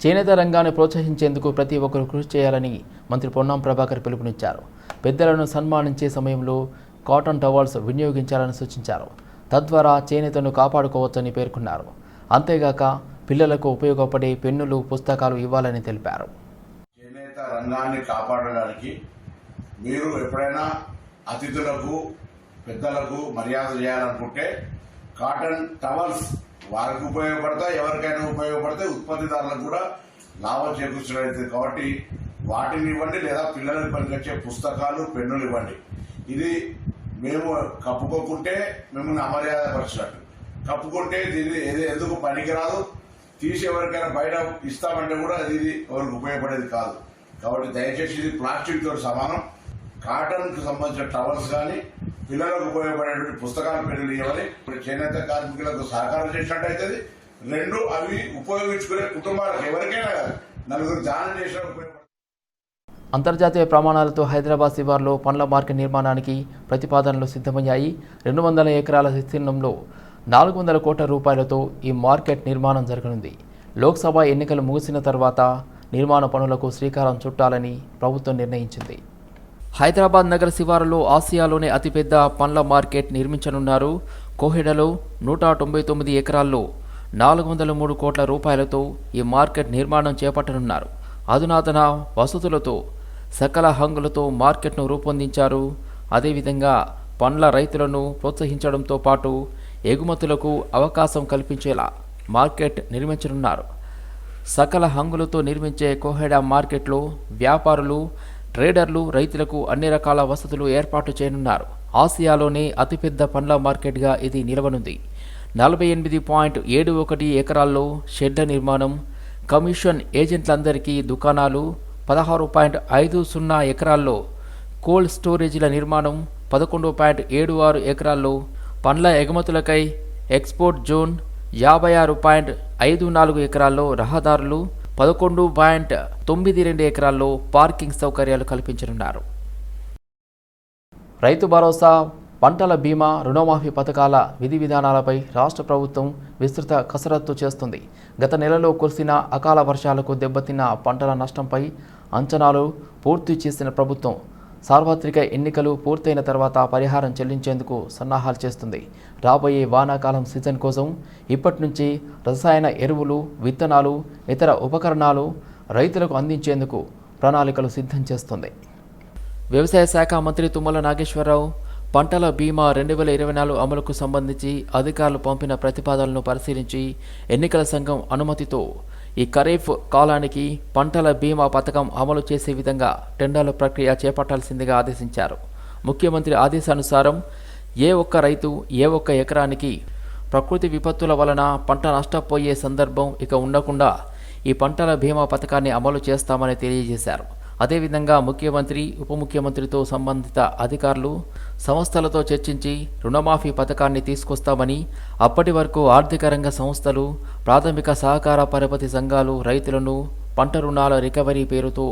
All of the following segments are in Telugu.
చేనేత రంగాన్ని ప్రోత్సహించేందుకు ప్రతి ఒక్కరూ కృషి చేయాలని మంత్రి పొన్నం ప్రభాకర్ పిలుపునిచ్చారు. పెద్దలను సన్మానించే సమయంలో కాటన్ టవల్స్ వినియోగించాలని సూచించారు. తద్వారా చేనేతను కాపాడుకోవచ్చని పేర్కొన్నారు. అంతేగాక పిల్లలకు ఉపయోగపడే పెన్నులు పుస్తకాలు ఇవ్వాలని తెలిపారు. చేనేత రంగాన్ని కాపాడడానికి మీరు ఎప్పుడైనా అతిథులకు పెద్దలకు మర్యాద చేయాలనుకుంటే కాటన్ టవల్స్ వారికి ఉపయోగపడతాయి ఎవరికైనా ఉపయోగపడతాయి ఉత్పత్తిదారులకు కూడా లాభం చేకూర్చడం కాబట్టి వాటిని ఇవ్వండి లేదా పిల్లలకు పనికొచ్చే పుస్తకాలు పెన్నులు ఇవ్వండి. ఇది మేము కప్పుకోకుంటే మిమ్మల్ని అమర్యాద పరచినట్టు కప్పుకుంటే దీన్ని ఎందుకు పనికిరాదు? తీసి ఎవరికైనా బయట ఇస్తామంటే కూడా అది ఇది ఎవరికి ఉపయోగపడేది కాదు. కాబట్టి దయచేసి ఇది ప్లాస్టిక్తో సమానం. కాటన్కి సంబంధించిన టవల్స్ కానీ పిల్లలకు ఉపయోగపడేటువంటి పుస్తకాలు పెళ్ళి ఇవ్వాలి చేనేత కార్మికులకు సహకారం చేసినట్టు రెండు అవి ఉపయోగించుకునే కుటుంబాలకు ఎవరికైనా కాదు నలుగురు దానం చేసిన ఉపయోగపడే అంతర్జాతీయ ప్రమాణాలతో హైదరాబాద్ శివార్లో పండ్ల మార్కెట్ నిర్మాణానికి ప్రతిపాదనలు సిద్ధమయ్యాయి. రెండు వందల ఎకరాల విస్తీర్ణంలో నాలుగు వందల కోట్ల రూపాయలతో ఈ మార్కెట్ నిర్మాణం జరగనుంది. లోక్సభ ఎన్నికలు ముగిసిన తర్వాత నిర్మాణ పనులకు శ్రీకారం చుట్టాలని ప్రభుత్వం నిర్ణయించింది. హైదరాబాద్ నగర శివారులో ఆసియాలోనే అతిపెద్ద పండ్ల మార్కెట్ నిర్మించనున్నారు. కోహెడలో నూట తొంభై తొమ్మిది ఎకరాల్లో నాలుగు వందల మూడు కోట్ల రూపాయలతో ఈ మార్కెట్ నిర్మాణం చేపట్టనున్నారు. అధునాతన వసతులతో సకల హంగులతో మార్కెట్ను రూపొందించారు. అదేవిధంగా పండ్ల రైతులను ప్రోత్సహించడంతో పాటు ఎగుమతులకు అవకాశం కల్పించేలా మార్కెట్ నిర్మించనున్నారు. సకల హంగులతో నిర్మించే కోహెడా మార్కెట్లో వ్యాపారులు ట్రేడర్లు రైతులకు అన్ని రకాల వసతులు ఏర్పాటు చేయనున్నారు. ఆసియాలోనే అతిపెద్ద పండ్ల మార్కెట్గా ఇది నిలవనుంది. నలభై ఎనిమిది పాయింట్ ఏడు ఒకటి ఎకరాల్లో షెడ్ల నిర్మాణం కమిషన్ ఏజెంట్లందరికీ దుకాణాలు పదహారు పాయింట్ ఐదు సున్నా ఎకరాల్లో కోల్డ్ స్టోరేజీల నిర్మాణం పదకొండు పాయింట్ ఏడు ఆరు ఎకరాల్లో పండ్ల ఎగుమతులకై ఎక్స్పోర్ట్ జోన్ యాభై ఆరు పాయింట్ ఐదు నాలుగు ఎకరాల్లో రహదారులు పదకొండు పాయింట్ తొమ్మిది రెండు ఎకరాల్లో పార్కింగ్ సౌకర్యాలు కల్పించనున్నారు. రైతు భరోసా పంటల బీమా రుణమాఫీ పథకాల విధి విధానాలపై రాష్ట్ర ప్రభుత్వం విస్తృత కసరత్తు చేస్తుంది. గత నెలలో కురిసిన అకాల వర్షాలకు దెబ్బతిన్న పంటల నష్టంపై అంచనాలు పూర్తి చేసిన ప్రభుత్వం సార్వత్రిక ఎన్నికలు పూర్తయిన తర్వాత పరిహారం చెల్లించేందుకు సన్నాహాలు చేస్తుంది. రాబోయే వానాకాలం సీజన్ కోసం ఇప్పటి నుంచి రసాయన ఎరువులు విత్తనాలు ఇతర ఉపకరణాలు రైతులకు అందించేందుకు ప్రణాళికలు సిద్ధం చేస్తుంది. వ్యవసాయ శాఖ మంత్రి తుమ్మల నాగేశ్వరరావు పంటల బీమా రెండు వేల ఇరవై నాలుగు అమలుకు సంబంధించి అధికారులు పంపిన ప్రతిపాదనలను పరిశీలించి ఎన్నికల సంఘం అనుమతితో ఈ ఖరీఫ్ కాలానికి పంటల బీమా పథకం అమలు చేసే విధంగా టెండర్ల ప్రక్రియ చేపట్టాల్సిందిగా ఆదేశించారు. ముఖ్యమంత్రి ఆదేశానుసారం ఏ ఒక్క రైతు ఏ ఒక్క ఎకరానికి ప్రకృతి విపత్తుల వలన పంట నష్టపోయే సందర్భం ఇక ఉండకుండా ఈ పంటల బీమా పథకాన్ని అమలు చేస్తామని తెలియజేశారు. అదేవిధంగా ముఖ్యమంత్రి ఉప ముఖ్యమంత్రితో సంబంధిత అధికారులు సంస్థలతో చర్చించి రుణమాఫీ పథకాన్ని తీసుకొస్తామని అప్పటి వరకు ఆర్థిక రంగ సంస్థలు ప్రాథమిక సహకార పరపతి సంఘాలు రైతులను పంట రుణాల రికవరీ పేరుతో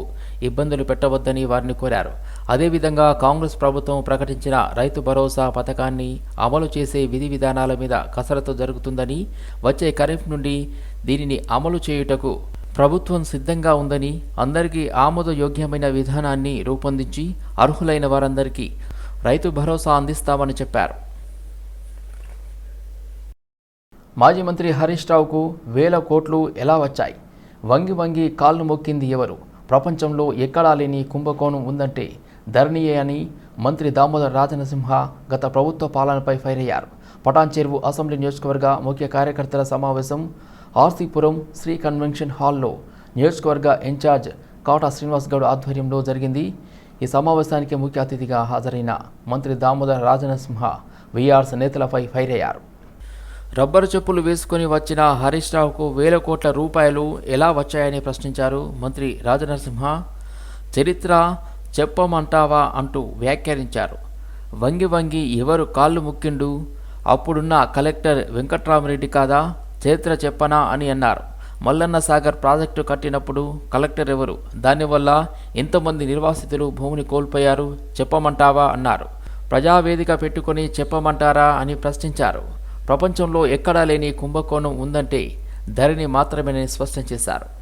ఇబ్బందులు పెట్టవద్దని వారిని కోరారు. అదేవిధంగా కాంగ్రెస్ ప్రభుత్వం ప్రకటించిన రైతు భరోసా పథకాన్ని అమలు చేసే విధి విధానాల మీద కసరత్తు జరుగుతుందని వచ్చే ఖరీఫ్ నుండి దీనిని అమలు చేయుటకు ప్రభుత్వం సిద్ధంగా ఉందని అందరికీ ఆమోదయోగ్యమైన విధానాన్ని రూపొందించి అర్హులైన వారందరికీ రైతు భరోసా అందిస్తామని చెప్పారు. మాజీ మంత్రి హరీష్ రావుకు వేల కోట్లు ఎలా వచ్చాయి? వంగి వంగి కాళ్ళు మొక్కింది ఎవరు? ప్రపంచంలో ఎక్కడా లేని కుంభకోణం ఉందంటే ధరణీయే అని మంత్రి దామోదర్ రాజనసింహ గత ప్రభుత్వ పాలనపై ఫైర్ అయ్యారు. పటాన్ చెరువు అసెంబ్లీ నియోజకవర్గ ముఖ్య కార్యకర్తల సమావేశం ఆర్సీపురం శ్రీ కన్వెన్షన్ హాల్లో నియోజకవర్గ ఇన్ఛార్జ్ కాటా శ్రీనివాస్ గౌడ్ ఆధ్వర్యంలో జరిగింది. ఈ సమావేశానికి ముఖ్య అతిథిగా హాజరైన మంత్రి దామోదర్ రాజనసింహ వీఆర్స్ నేతలపై ఫైర్ అయ్యారు. రబ్బరు చెప్పులు వేసుకుని వచ్చిన హరీష్ రావుకు వేల కోట్ల రూపాయలు ఎలా వచ్చాయని ప్రశ్నించారు మంత్రి రాజనరసింహ. చరిత్ర చెప్పమంటావా అంటూ వ్యాఖ్యానించారు. వంగి వంగి ఎవరు కాళ్ళు ముక్కిండు? అప్పుడున్న కలెక్టర్ వెంకట్రామరెడ్డి కాదా? చరిత్ర చెప్పనా అని అన్నారు. మల్లన్న సాగర్ ప్రాజెక్టు కట్టినప్పుడు కలెక్టర్ ఎవరు? దానివల్ల ఎంతమంది నిర్వాసితులు భూమిని కోల్పోయారు? చెప్పమంటావా? అన్నారు. ప్రజావేదిక పెట్టుకొని చెప్పమంటారా అని ప్రశ్నించారు. ప్రపంచంలో ఎక్కడా లేని కుంభకోణం ఉందంటే ధరణి మాత్రమేనని స్పష్టం చేశారు.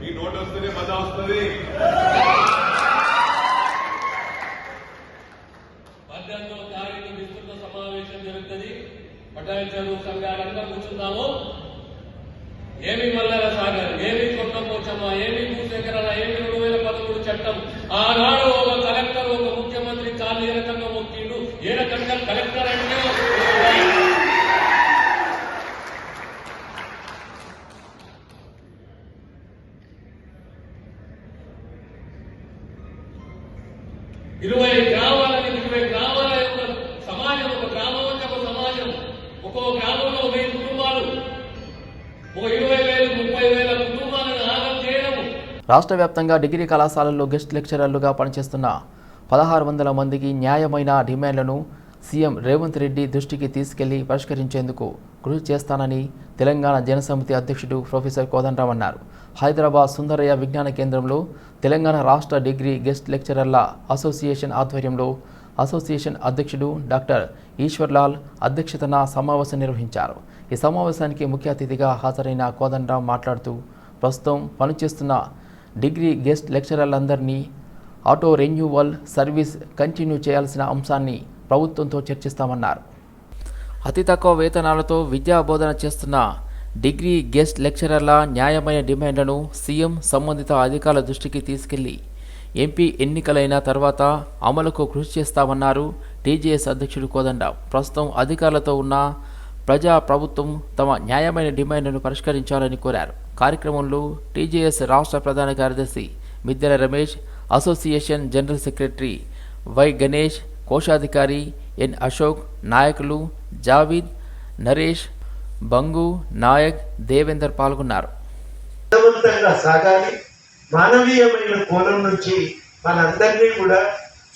మీ నోట్ వస్తేనే మజా వస్తుంది. పద్దెనిమిదవ తారీఖు విస్తృత సమావేశం జరుగుతుంది. పటాయ చదువు సంఘాలంతా కూర్చుందాము ఏమి మల్లెల సాగర్ ఏమి కొత్త పోచమ్మ ఏమి భూసేకరణ ఏమి రెండు వేల పదమూడు చట్టం. ఆనాడు ఒక కలెక్టర్ ఒక ముఖ్యమంత్రి కాలు ఏ రకంగా మొక్కిండు. ఏ రకంగా కలెక్టర్ అంటే రాష్ట్ర వ్యాప్తంగా డిగ్రీ కళాశాలల్లో గెస్ట్ లెక్చరర్లుగా పనిచేస్తున్న పదహారు వందల మందికి న్యాయమైన డిమాండ్లను సీఎం రేవంత్ రెడ్డి దృష్టికి తీసుకెళ్ళి పరిష్కరించేందుకు కృషి చేస్తానని తెలంగాణ జనసమితి అధ్యక్షుడు ప్రొఫెసర్ కోదండరావు అన్నారు. హైదరాబాద్ సుందరయ్య విజ్ఞాన కేంద్రంలో తెలంగాణ రాష్ట్ర డిగ్రీ గెస్ట్ లెక్చరర్ల అసోసియేషన్ ఆధ్వర్యంలో అసోసియేషన్ అధ్యక్షుడు డాక్టర్ ఈశ్వర్లాల్ అధ్యక్షతన సమావేశం నిర్వహించారు. ఈ సమావేశానికి ముఖ్య అతిథిగా హాజరైన కోదండరావు మాట్లాడుతూ ప్రస్తుతం పనిచేస్తున్న డిగ్రీ గెస్ట్ లెక్చరర్లందరినీ ఆటో రెన్యూవల్ సర్వీస్ కంటిన్యూ చేయాల్సిన అంశాన్ని ప్రభుత్వంతో చర్చిస్తామన్నారు. అతి తక్కువ వేతనాలతో విద్యా బోధన చేస్తున్న డిగ్రీ గెస్ట్ లెక్చరర్ల న్యాయమైన డిమాండ్లను సీఎం సంబంధిత అధికారుల దృష్టికి తీసుకెళ్ళి ఎంపీ ఎన్నికలైన తర్వాత అమలుకు కృషి చేస్తామన్నారు టీజేఎస్ అధ్యక్షుడు కోదండ. ప్రస్తుతం అధికారులతో ఉన్న ప్రజా ప్రభుత్వం తమ న్యాయమైన డిమాండ్లను పరిష్కరించాలని కోరారు. కార్యక్రమంలో టీజేఎస్ రాష్ట్ర ప్రధాన కార్యదర్శి Middela Ramesh association general secretary Y Ganesh కోశాధికారి ఎన్ అశోక్ నాయకులు జావీద్ నరేష్ బంగు నాయక్ దేవేందర్ పాల్గొన్నారు. సాగాలి. మానవీయమైన కోణం నుంచి మనందరినీ కూడా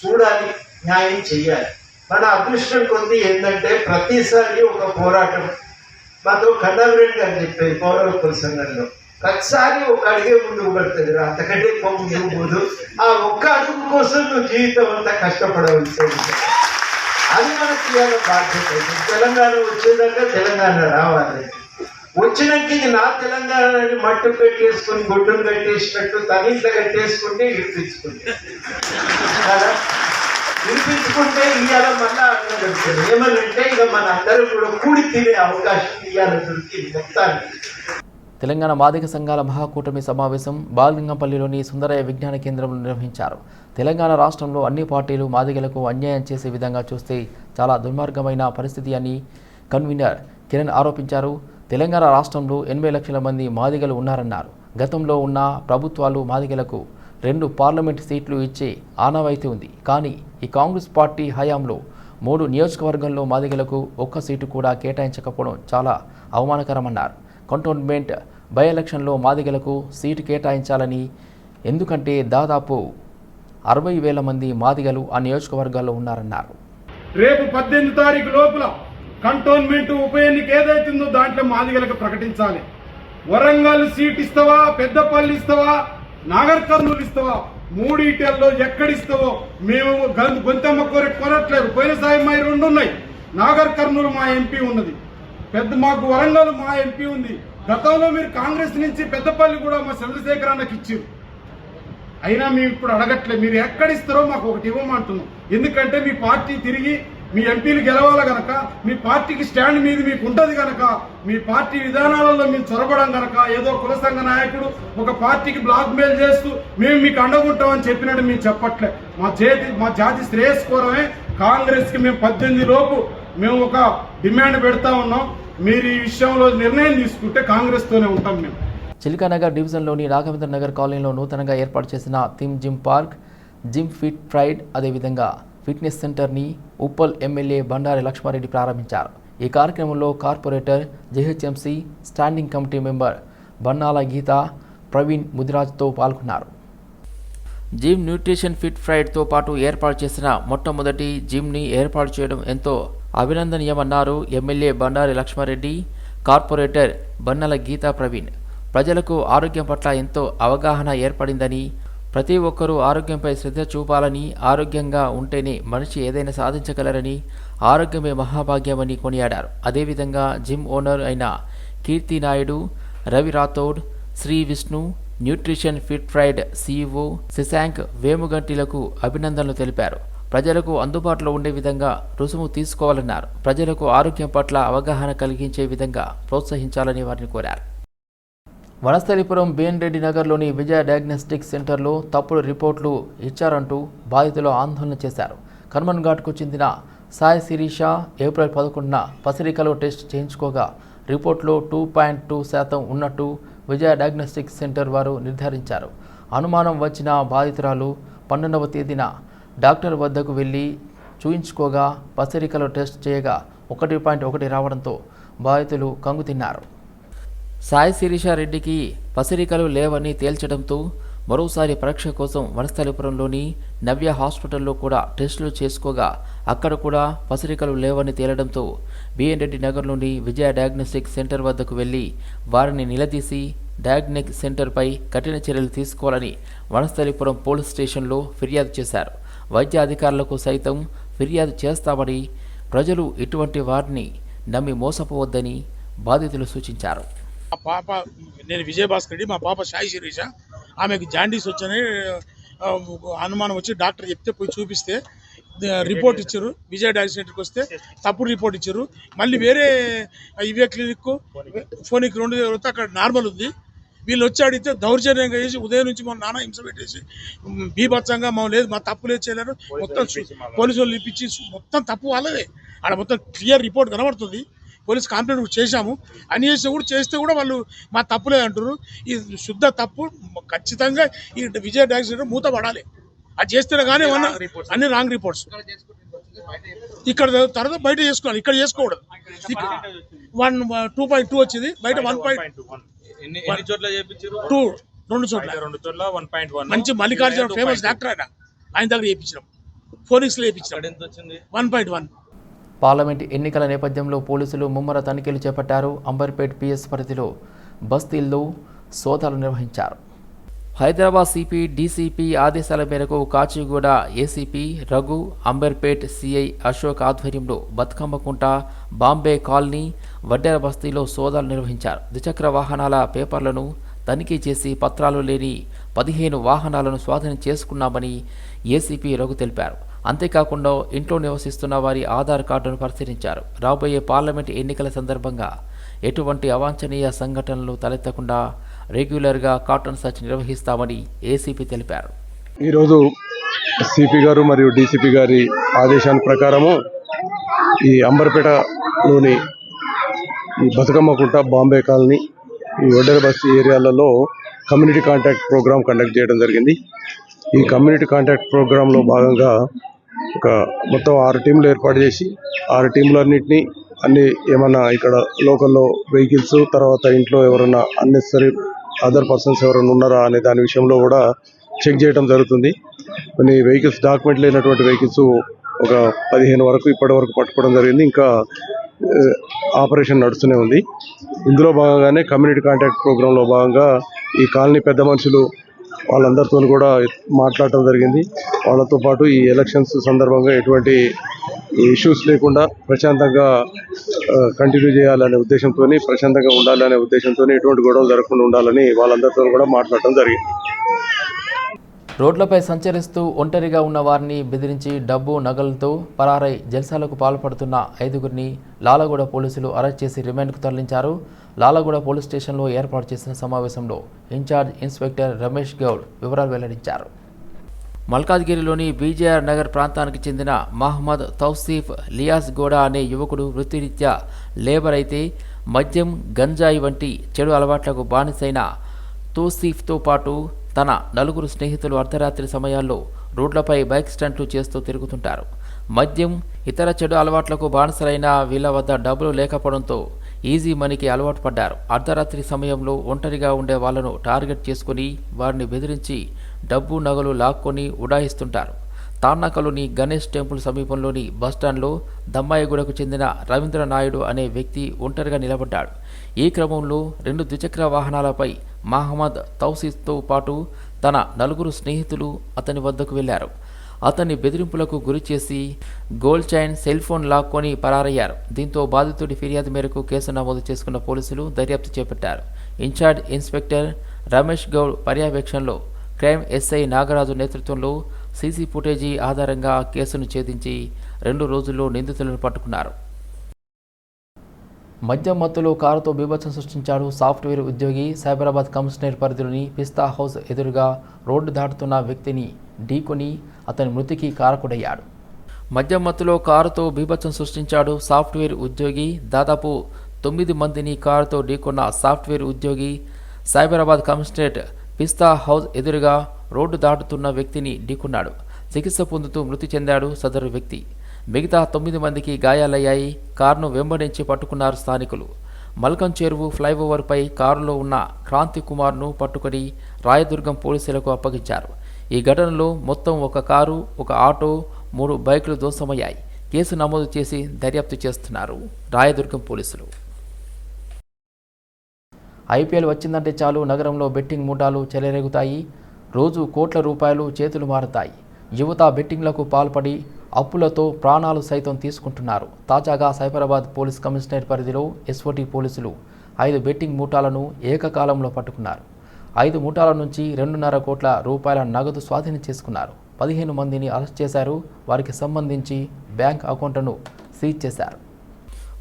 చూడాలి న్యాయం చేయాలి మన అదృష్టం కొద్ది ఏంటంటే ప్రతిసారి ఒక పోరాటం. మాతో కన్నవరెడ్డి అని చెప్పేది పౌరవ సంఘంలో ప్రతిసారి ఒక అడిగే ముందుకు పడుతుంది. రా అంతకంటే ఎక్కువ ముందుకు పోదు. ఆ ఒక్క అడుగు కోసం నువ్వు జీవితం అంతా కష్టపడవలసి అది మనకి ఇవాళ బాధ్యత. తెలంగాణ వచ్చేదాకా తెలంగాణ రావాలి. వచ్చినాక ఇది నా తెలంగాణ అని మట్టు పెట్టేసుకుని గుడ్డును కట్టేసినట్టు తనింట్లో కట్టేసుకుంటే ఇప్పించుకుంటే కదా? వినిపించుకుంటే ఇవాళ మళ్ళా అర్థం దొరుకుతుంది ఏమనంటే ఇక మన అందరూ కూడా కూడి తినే అవకాశం ఇవాళ దొరికింది మొత్తానికి. తెలంగాణ మాదిక సంఘాల మహాకూటమి సమావేశం బాలలింగంపల్లిలోని సుందరయ్య విజ్ఞాన కేంద్రంలో నిర్వహించారు. తెలంగాణ రాష్ట్రంలో అన్ని పార్టీలు మాదిగలకు అన్యాయం చేసే విధంగా చూస్తే చాలా దుర్మార్గమైన పరిస్థితి అని కన్వీనర్ కిరణ్ ఆరోపించారు. తెలంగాణ రాష్ట్రంలో ఎనభై లక్షల మంది మాదిగలు ఉన్నారన్నారు. గతంలో ఉన్న ప్రభుత్వాలు మాదిగలకు రెండు పార్లమెంట్ సీట్లు ఇచ్చే ఆనవాయితీ ఉంది. కానీ ఈ కాంగ్రెస్ పార్టీ హయాంలో మూడు నియోజకవర్గంలో మాదిగలకు ఒక్క సీటు కూడా కేటాయించకపోవడం చాలా అవమానకరమన్నారు. కంటోన్మెంట్ బై ఎలక్షన్లో మాదిగలకు సీటు కేటాయించాలని ఎందుకంటే దాదాపు అరవై వేల మంది మాదిగలు ఆ నియోజకవర్గాల్లో ఉన్నారన్నారు. రేపు పద్దెనిమిది తారీఖు లోపల కంటోన్మెంట్ ఉప ఎన్నిక ఏదైతుందో దాంట్లో మాదిగలకు ప్రకటించాలి. వరంగల్ సీట్ ఇస్తావా? పెద్దపల్లి ఇస్తావా? నాగర్ కర్నూలు ఇస్తావా? మూడిటల్లో ఎక్కడిస్తావో మేము గం- గొంతెమ్మ కోరి కొనట్లేదు. పోయినసారి మా రెండు ఉన్నాయి. నాగర్ కర్నూలు మా ఎంపీ ఉన్నది. పెద్ద మాకు వరంగల్ మా ఎంపీ ఉంది. గతంలో మీరు కాంగ్రెస్ నుంచి పెద్దపల్లి కూడా మా చంద్రశేఖర్ అన్నకి ఇచ్చారు. అయినా మేము ఇప్పుడు అడగట్లేదు మీరు ఎక్కడిస్తారో మాకు ఒకటి ఇవ్వమంటున్నాం. ఎందుకంటే మీ పార్టీ తిరిగి మీ ఎంపీలు గెలవాలి గనక మీ పార్టీకి స్టాండ్ మీద మీకు ఉంటుంది గనక మీ పార్టీ విధానాలలో మేము చొరబడం గనక ఏదో కుల సంఘ నాయకుడు ఒక పార్టీకి బ్లాక్ మెయిల్ చేస్తూ మేము మీకు అండగుంటామని చెప్పినట్టు మేము చెప్పట్లే. మా చేతి మా జాతి శ్రేయస్కోరమే. కోరమే కాంగ్రెస్కి మేము పద్దెనిమిది లోపు మేము ఒక డిమాండ్ పెడతా ఉన్నాం. మీరు ఈ విషయంలో నిర్ణయం తీసుకుంటే కాంగ్రెస్తోనే ఉంటాం మేము. చిలికానగర్ డివిజన్లోని రాఘవేంద్ర నగర్ కాలనీలో నూతనంగా ఏర్పాటు చేసిన theme gym park gym fit pride అదేవిధంగా ఫిట్నెస్ సెంటర్ని ఉప్పల్ ఎమ్మెల్యే బండారి లక్ష్మారెడ్డి ప్రారంభించారు. ఈ కార్యక్రమంలో corporator GHMC standing committee member Bannala Geetha Praveen ముదిరాజ్తో పాల్గొన్నారు. జిమ్ న్యూట్రిషన్ ఫిట్ ఫ్రైడ్తో పాటు ఏర్పాటు చేసిన మొట్టమొదటి జిమ్ని ఏర్పాటు చేయడం ఎంతో అభినందనీయమన్నారు ఎమ్మెల్యే బండారి లక్ష్మారెడ్డి కార్పొరేటర్ బన్నల గీతా ప్రవీణ్. ప్రజలకు ఆరోగ్యం పట్ల ఎంతో అవగాహన ఏర్పడిందని ప్రతి ఒక్కరూ ఆరోగ్యంపై శ్రద్ధ చూపాలని ఆరోగ్యంగా ఉంటేనే మనిషి ఏదైనా సాధించగలరని ఆరోగ్యమే మహాభాగ్యమని కొనియాడారు. అదేవిధంగా జిమ్ ఓనర్ అయిన Keerthi Naidu Ravi Rathod Shri Vishnu nutrition fit fried CEO Shashank వేముగంటిలకు అభినందనలు తెలిపారు. ప్రజలకు అందుబాటులో ఉండే విధంగా రుసుము తీసుకోవాలన్నారు. ప్రజలకు ఆరోగ్యం పట్ల అవగాహన కలిగించే విధంగా ప్రోత్సహించాలని వారిని కోరారు. వనస్థలిపురం బీఎన్ రెడ్డి నగర్లోని విజయ డయాగ్నోస్టిక్ సెంటర్లో తప్పుడు రిపోర్టులు ఇచ్చారంటూ బాధితులు ఆందోళన చేశారు. కర్మన్ ఘాట్కు చెందిన సాయి శిరీష ఏప్రిల్ పదకొండున పసిరికలో టెస్ట్ చేయించుకోగా రిపోర్ట్లో టూ పాయింట్ టూ శాతం ఉన్నట్టు విజయ డయాగ్నోస్టిక్ సెంటర్ వారు నిర్ధారించారు. అనుమానం వచ్చిన బాధితురాలు పన్నెండవ తేదీన డాక్టర్ వద్దకు వెళ్ళి చూయించుకోగా పసిరికలో టెస్ట్ చేయగా ఒకటి పాయింట్ ఒకటి రావడంతో బాధితులు కంగు తిన్నారు. సాయి శిరీషారెడ్డికి పసిరికలు లేవని తేల్చడంతో మరోసారి పరీక్ష కోసం వనస్థలిపురంలోని నవ్య హాస్పిటల్లో కూడా టెస్టులు చేసుకోగా అక్కడ కూడా పసిరికలు లేవని తేలడంతో బిఎన్ రెడ్డి నగర్లోని విజయ డయాగ్నోస్టిక్ సెంటర్ వద్దకు వెళ్ళి వారిని నిలదీసి డయాగ్నిక్ సెంటర్పై కఠిన చర్యలు తీసుకోవాలని వనస్థలిపురం పోలీస్ స్టేషన్లో ఫిర్యాదు చేశారు. వైద్య అధికారులకు సైతం ఫిర్యాదు చేస్తామని ప్రజలు ఇటువంటి వారిని నమ్మి మోసపోవద్దని బాధితులు సూచించారు. మా పాప నేను విజయభాస్కర్ రెడ్డి మా పాప సాయి శిరీష. ఆమెకు జాండీస్ వచ్చని అనుమానం వచ్చి డాక్టర్ చెప్తే పోయి చూపిస్తే రిపోర్ట్ ఇచ్చారు. విజయ డయాగ్నోస్ సెంటర్కి వస్తే తప్పుడు రిపోర్ట్ ఇచ్చారు. మళ్ళీ వేరే ఇవే క్లినిక్ ఫోనిక్ రెండు అక్కడ నార్మల్ ఉంది. వీళ్ళు వచ్చి అడిగితే దౌర్జన్యంగా చేసి ఉదయం నుంచి మన నాన్న హింస పెట్టేసి బీభత్సంగా మా లేదు మా తప్పు లేదు చేయలేరు. మొత్తం సు- పోలీసు వాళ్ళు ఇప్పించి మొత్తం తప్పు వాళ్ళదే. ఆడ మొత్తం క్లియర్ రిపోర్ట్ కనబడుతుంది. పోలీస్ కంప్లైంట్ కూడా చేశాము. అని చేస్తే కూడా చేస్తే కూడా వాళ్ళు మా తప్పులే అంటారు ఇది శుద్ధ తప్పు ఖచ్చితంగా ఈ విజయ డయాగ్నోస్ మూత పడాలి అది చేస్తేనే కానీ అన్ని రాంగ్ రిపోర్ట్స్ ఇక్కడ తర్వాత బయట చేసుకోవాలి. ఇక్కడ చేసుకోకూడదు. వన్ టూ పాయింట్ టూ వచ్చింది. బయట వన్. పాయింట్ టూ రెండు చోట్ల. రెండు చోట్ల వన్ పాయింట్ వన్ మంచి మల్లికార్జున ఫేమస్ డాక్టర్ ఆయన. ఆయన దగ్గర చేయించినాం. ఫోనిక్స్లో చేయించినాం ఎంత వచ్చింది? వన్ పాయింట్ వన్ పార్లమెంట్ ఎన్నికల నేపథ్యంలో పోలీసులు ముమ్మర తనిఖీలు చేపట్టారు. అంబర్పేట్ పిఎస్ పరిధిలో బస్తీల్లో సోదాలు నిర్వహించారు. హైదరాబాద్ సిపి డీసీపీ ఆదేశాల మేరకు కాచిగూడ ఏసీపీ రఘు అంబర్పేట్ సిఐ అశోక్ ఆధ్వర్యంలో బతుకమ్మకుంట బాంబే కాలనీ వడ్డెర బస్తీలో సోదాలు నిర్వహించారు. ద్విచక్ర వాహనాల పేపర్లను తనిఖీ చేసి పత్రాలు లేని పదిహేను వాహనాలను స్వాధీనం చేసుకున్నామని ఏసీపీ రఘు తెలిపారు. అంతేకాకుండా ఇంట్లో నివసిస్తున్న వారి ఆధార్ కార్డును పరిశీలించారు. రాబోయే పార్లమెంట్ ఎన్నికల సందర్భంగా ఎటువంటి అవాంఛనీయ సంఘటనలు తలెత్తకుండా రెగ్యులర్గా కాటన్ సర్చ్ నిర్వహిస్తామని ఏసీపీ తెలిపారు. ఈరోజు సిపి గారు మరియు డీసీపీ గారి ఆదేశాల ప్రకారము ఈ అంబర్పేటలోని ఈ బతుకమ్మకుంట బాంబే కాలనీ ఈ ఒడ్డర బస్తీ ఏరియాలలో కమ్యూనిటీ కాంటాక్ట్ ప్రోగ్రాం కండక్ట్ చేయడం జరిగింది. ఈ కమ్యూనిటీ కాంటాక్ట్ ప్రోగ్రాంలో భాగంగా ఒక మొత్తం ఆరు టీంలు ఏర్పాటు చేసి ఆరు టీంలన్నింటినీ అన్ని ఏమన్నా ఇక్కడ లోకల్లో వెహికల్స్ తర్వాత ఇంట్లో ఎవరన్నా అన్నెసరీ అదర్ పర్సన్స్ ఎవరైనా ఉన్నారా అనే దాని విషయంలో కూడా చెక్ చేయడం జరుగుతుంది. కొన్ని వెహికల్స్ డాక్యుమెంట్ లేనటువంటి వెహికల్స్ ఒక పదిహేను వరకు ఇప్పటి వరకు పట్టుకోవడం జరిగింది. ఇంకా ఆపరేషన్ నడుస్తూనే ఉంది. ఇందులో భాగంగానే కమ్యూనిటీ కాంటాక్ట్ ప్రోగ్రాంలో భాగంగా ఈ కాలనీ పెద్ద మనుషులు వాళ్ళందరితో కూడా మాట్లాడటం జరిగింది. వాళ్ళతో పాటు ఈ ఎలక్షన్స్ సందర్భంగా ఎటువంటి ఇష్యూస్ లేకుండా ప్రశాంతంగా కంటిన్యూ చేయాలనే ఉద్దేశంతో ప్రశాంతంగా ఉండాలనే ఉద్దేశంతో ఎటువంటి గొడవలు జరగకుండా ఉండాలని వాళ్ళందరితో కూడా మాట్లాడటం జరిగింది. రోడ్లపై సంచరిస్తూ ఒంటరిగా ఉన్న వారిని బెదిరించి డబ్బు నగలతో పరారై జల్సాలకు పాల్పడుతున్న ఐదుగురిని లాలగూడ పోలీసులు అరెస్ట్ చేసి రిమాండ్కు తరలించారు. లాలగూడ పోలీస్ స్టేషన్లో ఏర్పాటు చేసిన సమావేశంలో ఇన్ఛార్జ్ ఇన్స్పెక్టర్ రమేష్ గౌడ్ వివరాలు వెల్లడించారు. మల్కాజ్గిరిలోని బీజేఆర్ నగర్ ప్రాంతానికి చెందిన మహమ్మద్ తౌసీఫ్ లియాస్ గోడా అనే యువకుడు వృత్తిరీత్యా లేబర్ అయితే మద్యం గంజాయి వంటి చెడు అలవాట్లకు బానిసైన తోసీఫ్తో పాటు తన నలుగురు స్నేహితులు అర్ధరాత్రి సమయాల్లో రోడ్లపై బైక్ స్టంట్లు చేస్తూ తిరుగుతుంటారు. మద్యం ఇతర చెడు అలవాట్లకు బానిసలైన వీళ్ళ వద్ద డబ్బులు లేకపోవడంతో ఈజీ మనీకి అలవాటు పడ్డారు. అర్ధరాత్రి సమయంలో ఒంటరిగా ఉండే వాళ్ళను టార్గెట్ చేసుకుని వారిని బెదిరించి డబ్బు నగలు లాక్కొని ఉడాయిస్తుంటారు. తార్నాకలోని గణేష్ టెంపుల్ సమీపంలోని బస్టాండ్లో దమ్మాయిగూడకు చెందిన రవీంద్ర నాయుడు అనే వ్యక్తి ఒంటరిగా నిలబడ్డాడు. ఈ క్రమంలో రెండు ద్విచక్ర వాహనాలపై మహమ్మద్ తౌసీస్తో పాటు తన నలుగురు స్నేహితులు అతని వద్దకు వెళ్ళారు అతన్ని బెదిరింపులకు గురి చేసి గోల్డ్ చైన్ సెల్ ఫోన్ లాక్కొని పరారయ్యారు. దీంతో బాధితుడి ఫిర్యాదు మేరకు కేసు నమోదు చేసుకున్న పోలీసులు దర్యాప్తు చేపట్టారు. ఇన్ఛార్జ్ ఇన్స్పెక్టర్ రమేష్ గౌడ్ పర్యవేక్షణలో క్రైమ్ ఎస్ఐ నాగరాజు నేతృత్వంలో సీసీ ఫుటేజీ ఆధారంగా కేసును ఛేదించి రెండు రోజుల్లో నిందితులను పట్టుకున్నారు. మద్యం మత్తులో కారుతో బీభత్సం సృష్టించాడు సాఫ్ట్వేర్ ఉద్యోగి సైబరాబాద్ కమిషనర్ పరిధిలోని పిస్తా హౌస్ ఎదురుగా రోడ్డు దాటుతున్న వ్యక్తిని ఢీకొని అతని మృతికి కారకుడయ్యాడు. మద్యం మత్తులో కారుతో బీభత్సం సృష్టించాడు సాఫ్ట్వేర్ ఉద్యోగి. దాదాపు తొమ్మిది మందిని కారుతో ఢీకొన్న సాఫ్ట్వేర్ ఉద్యోగి. సైబరాబాద్ కమిషనరేట్ పిస్తా హౌస్ ఎదురుగా రోడ్డు దాటుతున్న వ్యక్తిని ఢీకొన్నాడు. చికిత్స పొందుతూ మృతి చెందాడు సదరు వ్యక్తి. మిగతా తొమ్మిది మందికి గాయాలయ్యాయి. కారును వెంబడించి పట్టుకున్నారు స్థానికులు. మల్కం చెరువు ఫ్లైఓవర్పై కారులో ఉన్న క్రాంతి కుమార్ను పట్టుకొని రాయదుర్గం పోలీసులకు అప్పగించారు. ఈ ఘటనలో మొత్తం ఒక కారు ఒక ఆటో మూడు బైకులు ధ్వంసమయ్యాయి. కేసు నమోదు చేసి దర్యాప్తు చేస్తున్నారు. రాయదుర్గం పోలీసులు. ఐపీఎల్ వచ్చిందంటే చాలు. నగరంలో బెట్టింగ్ ముఠాలు చెలరేగుతాయి. రోజు కోట్ల రూపాయలు చేతులు మారుతాయి. యువత బెట్టింగ్లకు పాల్పడి అప్పులతో ప్రాణాలు సైతం తీసుకుంటున్నారు. తాజాగా సైబరాబాద్ పోలీస్ కమిషనర్ పరిధిలో ఎస్ఓటీ పోలీసులు ఐదు బెట్టింగ్ మూటాలను ఏకకాలంలో పట్టుకున్నారు. ఐదు మూటాల నుంచి రెండున్నర కోట్ల రూపాయల నగదు స్వాధీనం చేసుకున్నారు. పదిహేను మందిని అరెస్ట్ చేశారు. వారికి సంబంధించి బ్యాంక్ అకౌంట్లను సీజ్ చేశారు.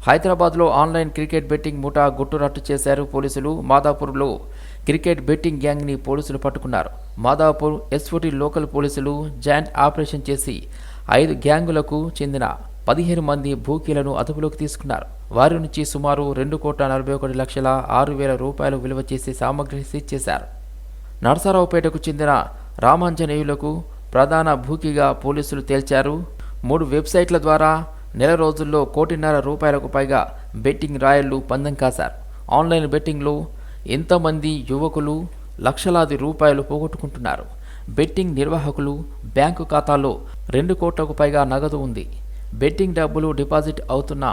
హైదరాబాద్లో ఆన్లైన్ క్రికెట్ బెట్టింగ్ ముఠా గుట్టురట్టు చేశారు పోలీసులు. మాదాపూర్లో క్రికెట్ బెట్టింగ్ గ్యాంగ్ని పోలీసులు పట్టుకున్నారు. మాదాపూర్ ఎస్ఓటి లోకల్ పోలీసులు జాయింట్ ఆపరేషన్ చేసి ఐదు గ్యాంగులకు చెందిన పదిహేను మంది భూకీలను అదుపులోకి తీసుకున్నారు. వారి నుంచి సుమారు రెండు కోట్ల నలభై ఒకటి లక్షల ఆరు వేల రూపాయలు విలువ చేసే సామగ్రి సీజ్ చేశారు. నరసరావుపేటకు చెందిన రామాంజనేయులకు ప్రధాన భూకిగా పోలీసులు తేల్చారు. మూడు వెబ్సైట్ల ద్వారా నెల రోజుల్లో కోటిన్నర రూపాయలకు పైగా బెట్టింగ్ రాయళ్ళు పందెం కాశారు. ఆన్లైన్ బెట్టింగ్లో ఎంతమంది యువకులు లక్షలాది రూపాయలు పోగొట్టుకుంటున్నారు. బెట్టింగ్ నిర్వాహకులు బ్యాంకు ఖాతాలో రెండు కోట్లకు పైగా నగదు ఉంది. బెట్టింగ్ డబ్బులు డిపాజిట్ అవుతున్న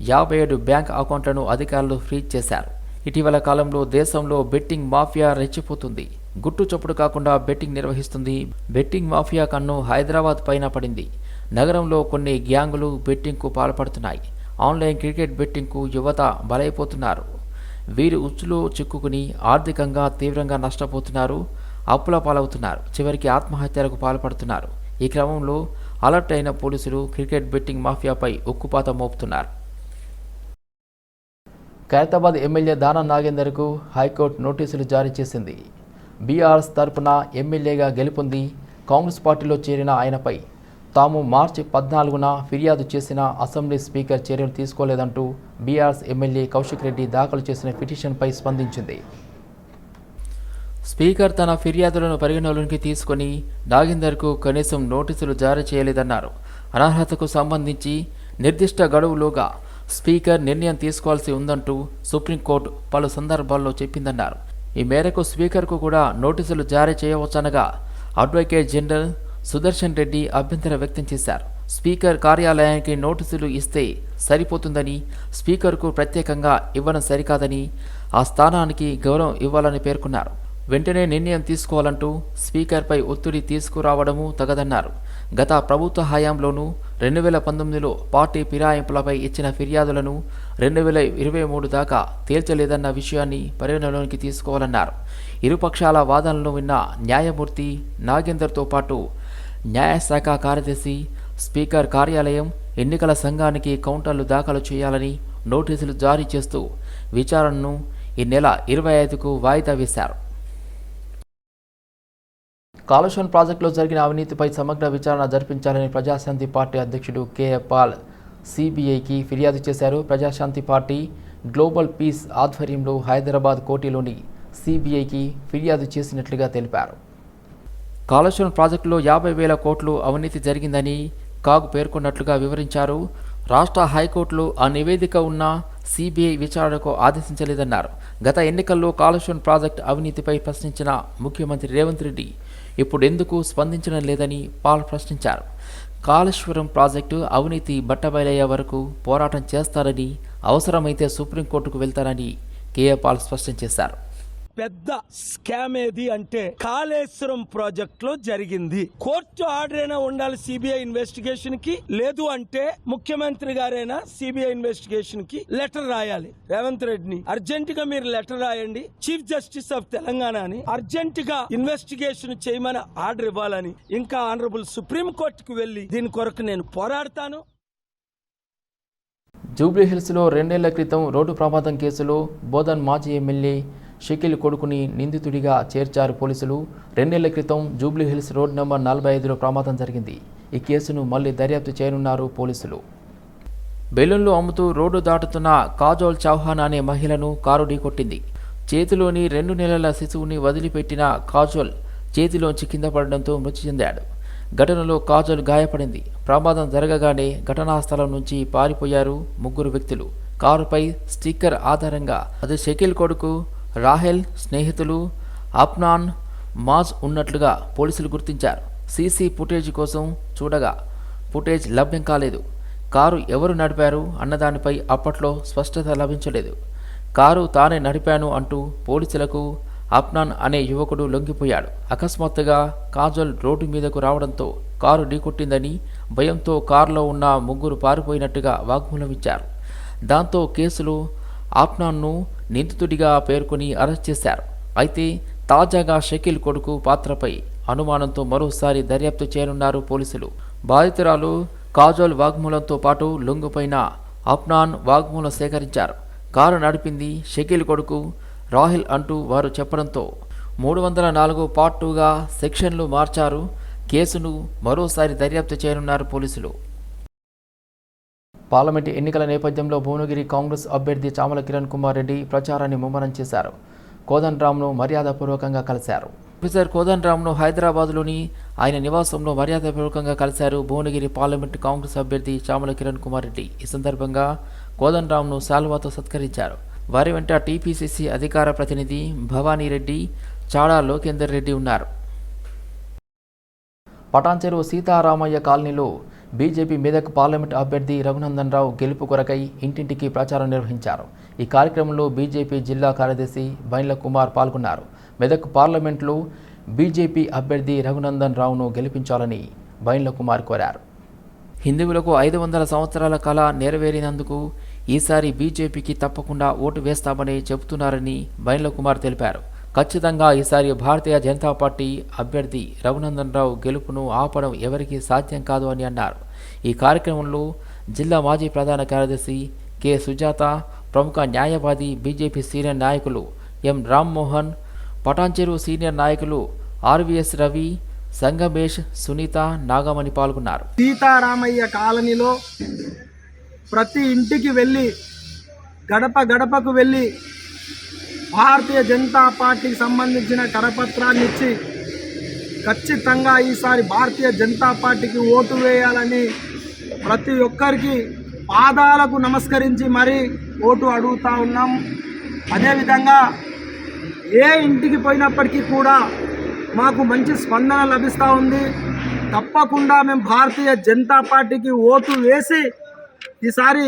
యాభై ఏడు బ్యాంక్ అకౌంట్లను అధికారులు ఫ్రీజ్ చేశారు. ఇటీవల కాలంలో దేశంలో బెట్టింగ్ మాఫియా రెచ్చిపోతుంది. గుట్టు చప్పుడు కాకుండా బెట్టింగ్ నిర్వహిస్తుంది. బెట్టింగ్ మాఫియా కన్ను హైదరాబాద్ పైన పడింది. నగరంలో కొన్ని గ్యాంగులు బెట్టింగ్కు పాల్పడుతున్నాయి. ఆన్లైన్ క్రికెట్ బెట్టింగ్కు యువత బలైపోతున్నారు. వీరి ఉచ్చులో చిక్కుకుని ఆర్థికంగా తీవ్రంగా నష్టపోతున్నారు. అప్పుల పాలవుతున్నారు. చివరికి ఆత్మహత్యలకు పాల్పడుతున్నారు. ఈ క్రమంలో అలర్ట్ అయిన పోలీసులు క్రికెట్ బెట్టింగ్ మాఫియాపై ఉక్కుపాత మోపుతున్నారు. ఖైరతాబాద్ ఎమ్మెల్యే దానా నాగేందర్కు హైకోర్టు నోటీసులు జారీ చేసింది. బీఆర్ఎస్ తరపున ఎమ్మెల్యేగా గెలుపొంది కాంగ్రెస్ పార్టీలో చేరిన ఆయనపై తాము మార్చి పద్నాలుగున ఫిర్యాదు చేసిన అసెంబ్లీ స్పీకర్ చర్యలు తీసుకోలేదంటూ బీఆర్ఎస్ ఎమ్మెల్యే కౌశిక్ రెడ్డి దాఖలు చేసిన పిటిషన్పై స్పందించింది. స్పీకర్ తన ఫిర్యాదులను పరిగణలోకి తీసుకొని నాగేందర్కు కనీసం నోటీసులు జారీ చేయలేదన్నారు. అనర్హతకు సంబంధించి నిర్దిష్ట గడువులోగా స్పీకర్ నిర్ణయం తీసుకోవాల్సి ఉందంటూ సుప్రీంకోర్టు పలు సందర్భాల్లో చెప్పిందన్నారు. ఈ మేరకు స్పీకర్కు కూడా నోటీసులు జారీ చేయవచ్చనగా అడ్వకేట్ జనరల్ సుదర్శన్ రెడ్డి అభ్యంతరం వ్యక్తం చేశారు. స్పీకర్ కార్యాలయానికి నోటీసులు ఇస్తే సరిపోతుందని స్పీకర్కు ప్రత్యేకంగా ఇవ్వడం సరికాదని ఆ స్థానానికి గౌరవం ఇవ్వాలని పేర్కొన్నారు. వెంటనే నిర్ణయం తీసుకోవాలంటూ స్పీకర్పై ఒత్తిడి తీసుకురావడము తగదన్నారు. గత ప్రభుత్వ హయాంలోనూ రెండు వేల పంతొమ్మిదిలో పార్టీ ఫిరాయింపులపై ఇచ్చిన ఫిర్యాదులను రెండు వేల ఇరవై మూడు దాకా తేల్చలేదన్న విషయాన్ని పరిగణలోకి తీసుకోవాలన్నారు. ఇరుపక్షాల వాదనలను విన్న న్యాయమూర్తి నాగేందర్తో పాటు న్యాయశాఖ కార్యదర్శి స్పీకర్ కార్యాలయం ఎన్నికల సంఘానికి కౌంటర్లు దాఖలు చేయాలని నోటీసులు జారీ చేస్తూ విచారణను ఈ నెల ఇరవై ఐదుకు వాయిదా వేశారు. కాళేశ్వరం ప్రాజెక్టులో జరిగిన అవినీతిపై సమగ్ర విచారణ జరిపించాలని ప్రజాశాంతి పార్టీ అధ్యక్షుడు కేఏ పాల్ సిబిఐకి ఫిర్యాదు చేశారు. ప్రజాశాంతి పార్టీ గ్లోబల్ పీస్ ఆధ్వర్యంలో హైదరాబాద్ కోటిలోని సిబిఐకి ఫిర్యాదు చేసినట్లుగా తెలిపారు. కాళేశ్వరం ప్రాజెక్టులో యాభై వేల కోట్లు అవినీతి జరిగిందని కాగ్ పేర్కొన్నట్లుగా వివరించారు. రాష్ట్ర హైకోర్టులో ఆ నివేదిక ఉన్న సిబిఐ విచారణకు ఆదేశించలేదన్నారు. గత ఎన్నికల్లో కాళేశ్వరం ప్రాజెక్టు అవినీతిపై ప్రశ్నించిన ముఖ్యమంత్రి రేవంత్ రెడ్డి ఇప్పుడు ఎందుకు స్పందించడం లేదని పాల్ ప్రశ్నించారు. కాళేశ్వరం ప్రాజెక్టు అవినీతి బట్టబయలయ్యే వరకు పోరాటం చేస్తారని అవసరమైతే సుప్రీంకోర్టుకు వెళ్తారని కేఏ పాల్ స్పష్టం చేశారు. పెద్ద స్కామ్ ఏది అంటే కాళేశ్వరం ప్రాజెక్ట్లో జరిగింది. కోర్టు ఆర్డర్ అయినా ఉండాలి సిబిఐ ఇన్వెస్టిగేషన్కి లేదు అంటే ముఖ్యమంత్రి గారైనా సిబిఐ ఇన్వెస్టిగేషన్కి లెటర్ రాయాలి. రేవంత్ రెడ్డిని. అర్జెంట్గా మీరు లెటర్ రాయండి. చీఫ్ జస్టిస్ ఆఫ్ తెలంగాణ అని అర్జెంట్గా ఇన్వెస్టిగేషన్ చేయమని ఆర్డర్ ఇవ్వాలని ఇంకా ఆనరబుల్ సుప్రీం కోర్టుకు వెళ్ళి దీని కొరకు నేను పోరాడతాను. జూబ్లీహిల్స్లో రెండేళ్ళ క్రితం రోడ్డు ప్రమాదం కేసులో బోధన్ మాజీ ఎమ్మెల్యే షకీల్ కొడుకుని నిందితుడిగా చేర్చారు పోలీసులు. రెండేళ్ళ క్రితం జూబ్లీహిల్స్ రోడ్ నెంబర్ నలభై ఐదులో ప్రమాదం జరిగింది. ఈ కేసును మళ్ళీ దర్యాప్తు చేయనున్నారు పోలీసులు. బెలూన్లు అమ్ముతూ రోడ్డు దాటుతున్న కాజోల్ చౌహాన్ అనే మహిళను కారు ఢీకొట్టింది. చేతిలోని రెండు నెలల శిశువుని వదిలిపెట్టిన కాజోల్ చేతిలోంచి కింద పడడంతో మృతి చెందాడు. ఘటనలో కాజోల్ గాయపడింది. ప్రమాదం జరగగానే ఘటనా స్థలం నుంచి పారిపోయారు ముగ్గురు వ్యక్తులు. కారుపై స్టిక్కర్ ఆధారంగా. అది షకిల్ కొడుకు రాహెల్ స్నేహితులు అప్నాన్ మాజ్ ఉన్నట్లుగా పోలీసులు గుర్తించారు. సీసీ ఫుటేజ్ కోసం చూడగా ఫుటేజ్ లభ్యం కాలేదు. కారు ఎవరు నడిపారు అన్నదానిపై అప్పట్లో స్పష్టత లభించలేదు. కారు తానే నడిపాను అంటూ పోలీసులకు అప్నాన్ అనే యువకుడు లొంగిపోయాడు. అకస్మాత్తుగా కాజల్ రోడ్డు మీదకు రావడంతో కారు ఢీకొట్టిందని భయంతో కారులో ఉన్న ముగ్గురు పారిపోయినట్టుగా వాగ్మూలం ఇచ్చారు. దాంతో కేసులు ఆప్నాన్ను నిందితుడిగా పేర్కొని అరెస్ట్ చేశారు. అయితే తాజాగా షకీల్ కొడుకు పాత్రపై అనుమానంతో మరోసారి దర్యాప్తు చేయనున్నారు పోలీసులు. బాధితురాలు కాజోల్ వాగ్మూలంతో పాటు లొంగుపైన అప్నాన్ వాగ్మూలం సేకరించారు. కారు నడిపింది షకీల్ కొడుకు రాహిల్ అంటూ వారు చెప్పడంతో మూడు వందల నాలుగు పార్ట్ టూగా సెక్షన్లు మార్చారు. కేసును మరోసారి దర్యాప్తు చేయనున్నారు పోలీసులు. పార్లమెంటు ఎన్నికల నేపథ్యంలో భువనగిరి కాంగ్రెస్ అభ్యర్థి చామల కిరణ్ కుమార్ రెడ్డి ప్రచారాన్ని ముమ్మరం చేశారు. కోదన్ రామ్ను మర్యాదపూర్వకంగా కలిశారు. ఆఫీసర్ కోదన్ రామ్ను హైదరాబాద్లోని ఆయన నివాసంలో మర్యాదపూర్వకంగా కలిశారు భువనగిరి పార్లమెంటు కాంగ్రెస్ అభ్యర్థి చామల కిరణ్ కుమార్ రెడ్డి. ఈ సందర్భంగా కోదన్ రామ్ను శాల్వాతో సత్కరించారు. వారి వెంట టీపీసీసీ అధికార ప్రతినిధి భవానీ రెడ్డి చాడా లోకేందర్ రెడ్డి ఉన్నారు. పటాన్చెరు సీతారామయ్య కాలనీలో బీజేపీ మెదక్ పార్లమెంట్ అభ్యర్థి రఘునందన్ రావు గెలుపు కొరకై ఇంటింటికి ప్రచారం నిర్వహించారు. ఈ కార్యక్రమంలో బీజేపీ జిల్లా కార్యదర్శి బైన్ల కుమార్ పాల్గొన్నారు. మెదక్ పార్లమెంట్లో బీజేపీ అభ్యర్థి రఘునందన్ రావును గెలిపించాలని బైన్ల కుమార్ కోరారు. హిందువులకు ఐదు వందల సంవత్సరాల కళ నెరవేరినందుకు ఈసారి బీజేపీకి తప్పకుండా ఓటు వేస్తామని చెబుతున్నారని బైన్ల కుమార్ తెలిపారు. ఖచ్చితంగా ఈసారి భారతీయ జనతా పార్టీ అభ్యర్థి రఘునందన్ రావు గెలుపును ఆపడం ఎవరికీ సాధ్యం కాదు అని అన్నారు. ఈ కార్యక్రమంలో జిల్లా మాజీ ప్రధాన కార్యదర్శి కె. సుజాత ప్రముఖ న్యాయవాది బీజేపీ సీనియర్ నాయకులు ఎం. రామ్మోహన్ పటాన్చెరు సీనియర్ నాయకులు ఆర్వీఎస్ రవి సంగమేష్ సునీత నాగమణి పాల్గొన్నారు. సీతారామయ్య కాలనీలో ప్రతి ఇంటికి వెళ్ళి గడప గడపకు వెళ్ళి భారతీయ జనతా పార్టీకి సంబంధించిన కరపత్రాన్ని ఇచ్చి ఖచ్చితంగా ఈసారి భారతీయ జనతా పార్టీకి ఓటు వేయాలని ప్రతి ఒక్కరికి పాదాలకు నమస్కరించి మరీ ఓటు అడుగుతా ఉన్నాం. అదేవిధంగా ఏ ఇంటికి పోయినప్పటికీ కూడా మాకు మంచి స్పందన లభిస్తూ ఉంది. తప్పకుండా మేము భారతీయ జనతా పార్టీకి ఓటు వేసి ఈసారి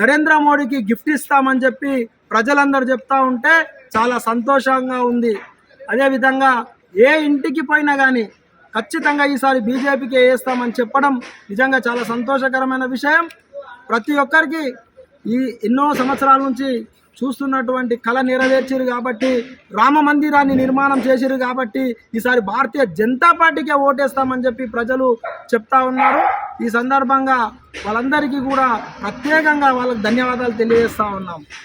నరేంద్ర మోడీకి గిఫ్ట్ ఇస్తామని చెప్పి ప్రజలందరూ చెప్తా ఉంటే చాలా సంతోషంగా ఉంది. అదేవిధంగా ఏ ఇంటికి పోయినా కానీ ఖచ్చితంగా ఈసారి బీజేపీకి వేస్తామని చెప్పడం నిజంగా చాలా సంతోషకరమైన విషయం. ప్రతి ఒక్కరికి ఈ ఎన్నో సంవత్సరాల నుంచి చూస్తున్నటువంటి కళ నెరవేర్చిరు కాబట్టి రామ మందిరాన్ని నిర్మాణం చేసిరు కాబట్టి ఈసారి భారతీయ జనతా పార్టీకే ఓటేస్తామని చెప్పి ప్రజలు చెప్తా ఉన్నారు. ఈ సందర్భంగా వాళ్ళందరికీ కూడా ప్రత్యేకంగా వాళ్ళకు ధన్యవాదాలు తెలియజేస్తా ఉన్నాం.